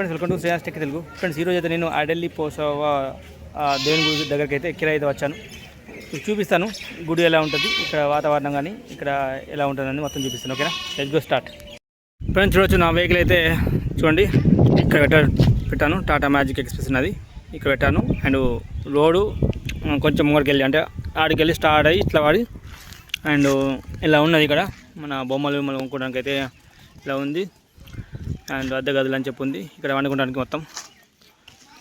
Friends welcome to Shreyas tech Telugu friends ఈరోజు అయితే నేను అడెల్లి పోసవ దేవుని గుడి దగ్గరికి అయితే కిరా అయితే వచ్చాను చూపిస్తాను గుడి ఎలా ఉంటుంది ఇక్కడ వాతావరణం కానీ ఇక్కడ ఎలా ఉంటుందని మొత్తం చూపిస్తాను ఓకేనా? లెట్స్ గో స్టార్ట్ ఫ్రెండ్స్ చూడొచ్చు నా వెహికల్ అయితే చూడండి ఇక్కడ పెట్టాను. టాటా మ్యాజిక్ ఎక్స్ప్రెస్ ఉన్నది. ఇక్కడ పెట్టాను. అండ్ రోడ్డు కొంచెం ముంగడికి వెళ్ళి అంటే ఆడికి వెళ్ళి స్టార్ట్ అయ్యి ఇట్లా వాడి అండ్ ఇలా ఉన్నది ఇక్కడ. మన బొమ్మలు బొమ్మలు కొనుక్కోవడానికి అయితే ఇలా ఉంది. అండ్ అద్దె గదులు అని చెప్పి ఉంది. ఇక్కడ వండుకోవడానికి మొత్తం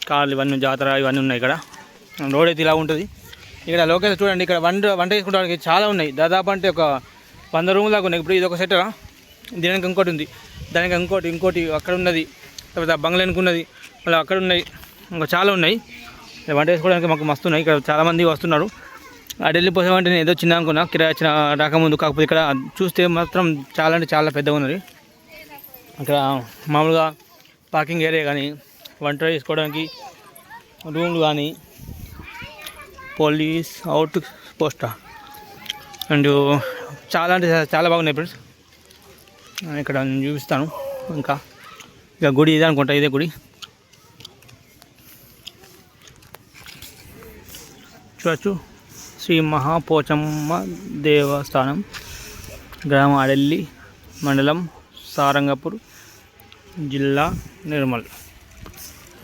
కార్లు ఇవన్నీ జాతర ఇవన్నీ ఉన్నాయి ఇక్కడ. రోడ్ అయితే ఇలా ఉంటుంది. ఇక్కడ లొకేషన్ చూడండి ఇక్కడ వంట వంట చేసుకోవడానికి చాలా ఉన్నాయి. దాదాపు అంటే ఒక వంద రూమ్ దాకా ఉన్నాయి. ఇప్పుడు ఇది ఒక సెటరా దీనికి ఇంకోటి ఉంది. దానికి ఇంకోటి ఇంకోటి అక్కడ ఉన్నది. తర్వాత బంగ్లానికి ఉన్నది. మళ్ళీ అక్కడ ఉన్నాయి. ఇంకా చాలా ఉన్నాయి. వంట చేసుకోవడానికి మాకు మస్తు ఉన్నాయి. ఇక్కడ చాలామంది వస్తున్నారు. ఆ ఢిల్లీ పోసామంటే నేను ఏదో చిన్న అనుకున్నా కిరాయి వచ్చిన రాకముందు కాకపోతే ఇక్కడ చూస్తే మాత్రం చాలా అంటే చాలా పెద్దగా ఉన్నది. అక్కడ మామూలుగా పార్కింగ్ ఏరియా కానీ వంట చేసుకోవడానికి రూమ్లు కానీ పోలీస్ అవుట్ పోస్టా. అండ్ చాలా అంటే చాలా బాగున్నాయి ఫ్రెండ్స్. ఇక్కడ నేను చూపిస్తాను. ఇంకా ఇక గుడి ఇదే అనుకుంటా ఇదే గుడి. చూడచ్చు. శ్రీ మహాపోచమ్మ దేవస్థానం గ్రామ అడల్లి మండలం. సారంగపూర్ జిల్లా నిర్మల్.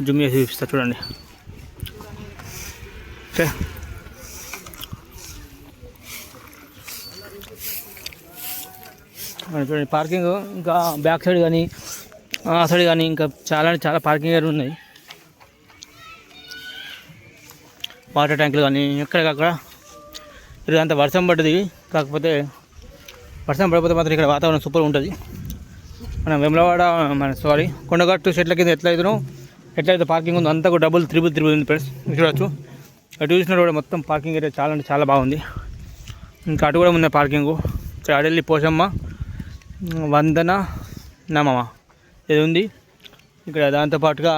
జుమ్ చేసి చూపిస్తా చూడండి. ఓకే. చూడండి పార్కింగ్ ఇంకా బ్యాక్ సైడ్ కానీ ఆ సైడ్ కానీ ఇంకా చాలా చాలా పార్కింగ్ ఏరియా ఉన్నాయి. వాటర్ ట్యాంకులు కానీ ఎక్కడికక్కడ అంత వర్షం పడ్డది. కాకపోతే వర్షం పడిపోతే మాత్రం ఇక్కడ వాతావరణం సూపర్ ఉంటుంది. మన వెమలవాడ మన సారీ కొండగట్టు చెట్ల కింద ఎట్లయితేనో ఎట్లయితే పార్కింగ్ ఉందో అంతా కూడా డబుల్ త్రిబుల్ త్రిబుల్ ఉంది ఫ్రెండ్స్ చూడవచ్చు అటు చూసిన కూడా మొత్తం పార్కింగ్ ఏరియా చాలా అంటే చాలా బాగుంది. ఇంకా అటు కూడా ఉంది పార్కింగ్ ఇక్కడ అడెల్లి పోషమ్మ వందన నమమ ఇది ఉంది? ఇక్కడ దాంతోపాటుగా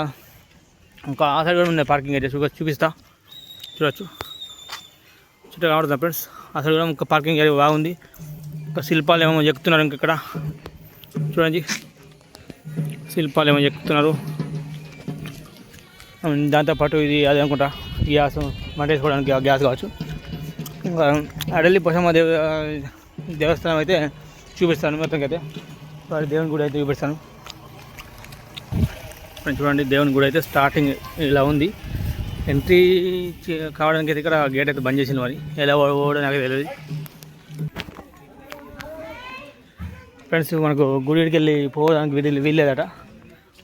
ఇంకా ఆ సైడ్ కూడా ఉంది పార్కింగ్ ఏరియా చూడ చూపిస్తా. చూడవచ్చు చుట్టూ కావడుతుంది ఫ్రెండ్స్ ఆ సైడ్ కూడా ఇంకా పార్కింగ్ ఏరియా బాగుంది. ఇంకా శిల్పాలు ఏమో ఎక్కుతున్నారు ఇంకా ఇక్కడ. చూడండి. శిల్పాలు ఏమో ఎక్కుతున్నారు దాంతోపాటు ఇది అదే అనుకుంటా గ్యాస్ మంటేసుకోవడానికి గ్యాస్ కావచ్చు. ఇంకా అడల్లి పోషమ్మ దేవ దేవస్థానం అయితే చూపిస్తాను మొత్తం అయితే వారి దేవుని గుడి అయితే చూపిస్తాను. చూడండి దేవుని గుడి అయితే స్టార్టింగ్ ఇలా ఉంది. ఎంట్రీ కావడానికి అయితే ఇక్కడ గేట్ అయితే బంద్ చేసింది మరి. ఎలా ఓడో నాకు తెలియదు. ఫ్రెండ్స్ మనకు గుడికి వెళ్ళి పోవడానికి వీలు వీల్లేదట.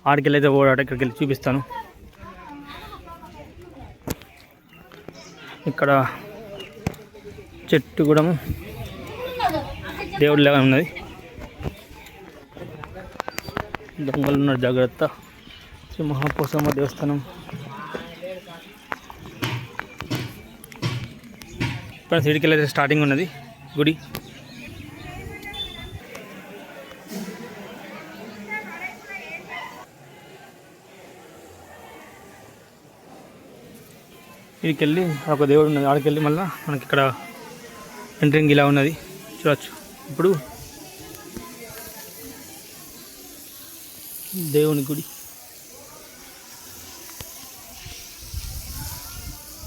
ఆడికి వెళ్ళి అయితే పోవడట ఇక్కడికి వెళ్ళి చూపిస్తాను. ఇక్కడ చెట్టు కూడా దేవుడి లాగా ఉన్నది. దొంగలు ఉన్నారు జాగ్రత్త. శ్రీ మహాపోసమ్మ దేవస్థానం. ఫ్రెండ్స్ ఇడికి వెళ్ళి స్టార్టింగ్ ఉన్నది గుడి. ఇక్కడికి వెళ్ళి ఒక దేవుడు ఉన్నది. ఆడికి వెళ్ళి మళ్ళీ మనకి ఇక్కడ ఎంట్రింగ్ ఇలా ఉన్నది. చూడొచ్చు. ఇప్పుడు దేవుని గుడి.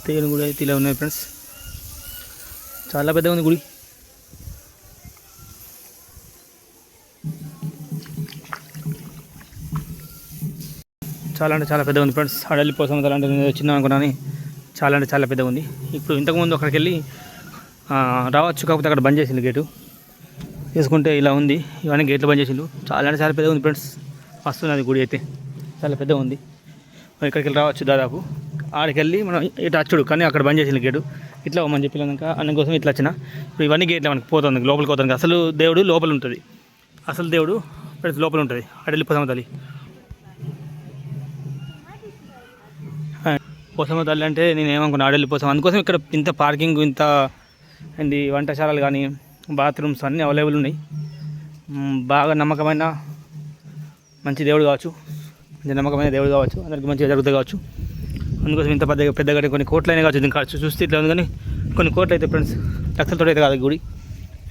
దేవుని గుడి అయితే ఇలా ఉన్నది ఫ్రెండ్స్. చాలా పెద్దగా ఉంది గుడి. చాలా అంటే చాలా పెద్దగా ఉంది ఫ్రెండ్స్. అడలి కోసం అంటే నేను చిన్న అనుకున్నాను చాలా అంటే చాలా పెద్దగా ఉంది. ఇప్పుడు ఇంతకుముందు అక్కడికి వెళ్ళి రావచ్చు కాకపోతే అక్కడ బంద్ చేసింది గేటు. తీసుకుంటే ఇలా ఉంది. ఇవన్నీ గేట్లు బంద్ చేసిండు. చాలా అంటే చాలా పెద్దగా ఉంది ఫ్రెండ్స్. వస్తున్నది గుడి అయితే. చాలా పెద్దగా ఉంది. మరి ఇక్కడికి వెళ్ళి రావచ్చు దాదాపు. ఆడికి వెళ్ళి మనం ఇటు అచ్చుడు కానీ అక్కడ బంద్ చేసింది గేటు. ఇట్లా మనం చెప్పినాక అన్న కోసం ఇట్లా వచ్చిన. ఇప్పుడు ఇవన్నీ గేట్లు మనకి పోతుంది లోపలికి పోతుంది. అసలు దేవుడు లోపల ఉంటుంది. అసలు దేవుడు ఫ్రెండ్స్ లోపల ఉంటుంది. అటు వెళ్ళిపోతాం తల్లి. పోసమ్మ తల్లి అంటే నేను ఏమనుకున్నా ఆడెళ్ళి పోసాం అందుకోసం ఇక్కడ ఇంత పార్కింగ్ ఇంత అండ్ వంటశాలలు కానీ బాత్రూమ్స్ అన్నీ అవైలబుల్ ఉన్నాయి. బాగా నమ్మకమైన మంచి దేవుడు కావచ్చు. మంచి నమ్మకమైన దేవుడు కావచ్చు. అందరికీ మంచిగా జరుగుతుంది కావచ్చు. అందుకోసం ఇంత పెద్దగా పెద్దగా కొన్ని కోట్లైనా కావచ్చు. దీని ఖర్చు చూస్తే ఇట్లా ఉంది కానీ కొన్ని కోట్లు అయితే ఫ్రెండ్స్ లక్షలతో అయితే కాదు గుడి.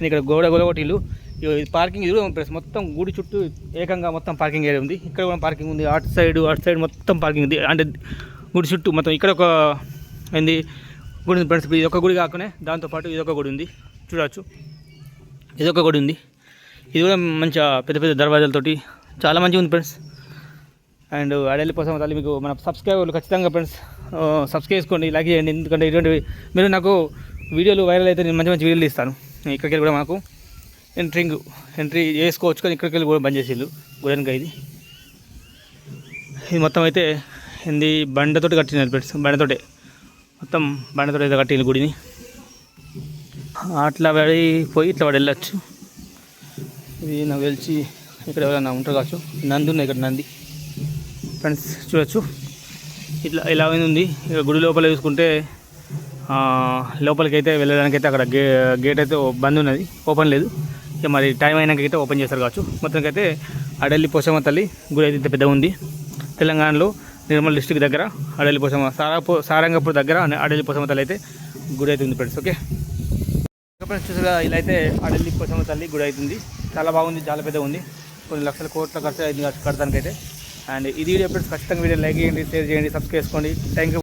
ఇక్కడ గోడ గోడ ఇల్లు ఇగో ఇది పార్కింగ్ ఇది ప్లేస్ మొత్తం గుడి చుట్టూ ఏకంగా మొత్తం పార్కింగ్ ఏరియా ఉంది. ఇక్కడ కూడా పార్కింగ్ ఉంది. అటు సైడ్ అటు సైడ్ మొత్తం పార్కింగ్ ఉంది. అంటే గుడి చుట్టూ మొత్తం ఇక్కడ ఒక ఏంది గుడి ఉంది ఫ్రెండ్స్. ఇది ఒక గుడి కాకనే దాంతోపాటు ఇది ఒక గుడి ఉంది. చూడవచ్చు ఇది ఒక గుడి ఉంది. ఇది కూడా మంచిగా పెద్ద పెద్ద దర్వాజాలతోటి చాలా మంచిగా ఉంది ఫ్రెండ్స్. అండ్ అడలి కోసం తల్లి మీకు మన సబ్స్క్రైబర్లు ఖచ్చితంగా ఫ్రెండ్స్ సబ్స్క్రైబ్ చేసుకోండి లైక్ చేయండి. ఎందుకంటే ఇటువంటి మీరు నాకు వీడియోలు వైరల్ అయితే నేను మంచి మంచి వీడియోలు ఇస్తాను. ఇక్కడికి వెళ్ళి కూడా మాకు ఎంట్రింగ్ ఎంట్రీ చేసుకోవచ్చు. కానీ ఇక్కడికి వెళ్ళి కూడా బంద్ చేసేళ్ళు గుడెనక ఇది. ఇది మొత్తం అయితే ఇది బండతోటి కట్టినారు బెడ్స్ బండతోటే. మొత్తం బండతోటి అయితే కట్టిన గుడిని. అట్లా పడిపోయి ఇట్లా వాడు వెళ్ళచ్చు. ఇది నాకు తెలిసి ఇక్కడ ఎవరైనా ఉంటారు కావచ్చు. నంది ఉన్నాయి ఇక్కడ నంది. ఫ్రెండ్స్ చూడొచ్చు. ఇట్లా ఇలా ఉంది? ఇక గుడి లోపల చూసుకుంటే లోపలికి అయితే వెళ్ళడానికి అయితే అక్కడ గే గేట్ అయితే బంద్ ఉన్నది. ఓపెన్ లేదు. ఇక మరి టైం అయినాక అయితే ఓపెన్ చేస్తారు కావచ్చు. మొత్తానికైతే అడల్లి పోసమ్మ తల్లి గుడి అయితే ఇంత పెద్దగా ఉంది. తెలంగాణలో నిర్మల్ డిస్టిక్ దగ్గర అడవి పోసమ్మ సారాపూ సారంగపూర్ దగ్గర అడవి పోసమ్మ తల్లి అయితే గుడి అవుతుంది ఫ్రెండ్స్ ఓకే? ఫ్రెండ్స్ చూసారా ఇలా అయితే అడవి పోసమ్మ తల్లి గుడి అవుతుంది చాలా బాగుంది చాలా పెద్దగా ఉంది. కొన్ని లక్షల కోట్ల ఖర్చు అయింది కట్టడానికి అయితే అండ్ ఇది వీడియో ఫ్రెండ్స్ ఖచ్చితంగా వీడియో లైక్ చేయండి షేర్ చేయండి సబ్స్క్రైబ్ చేసుకోండి. Thank you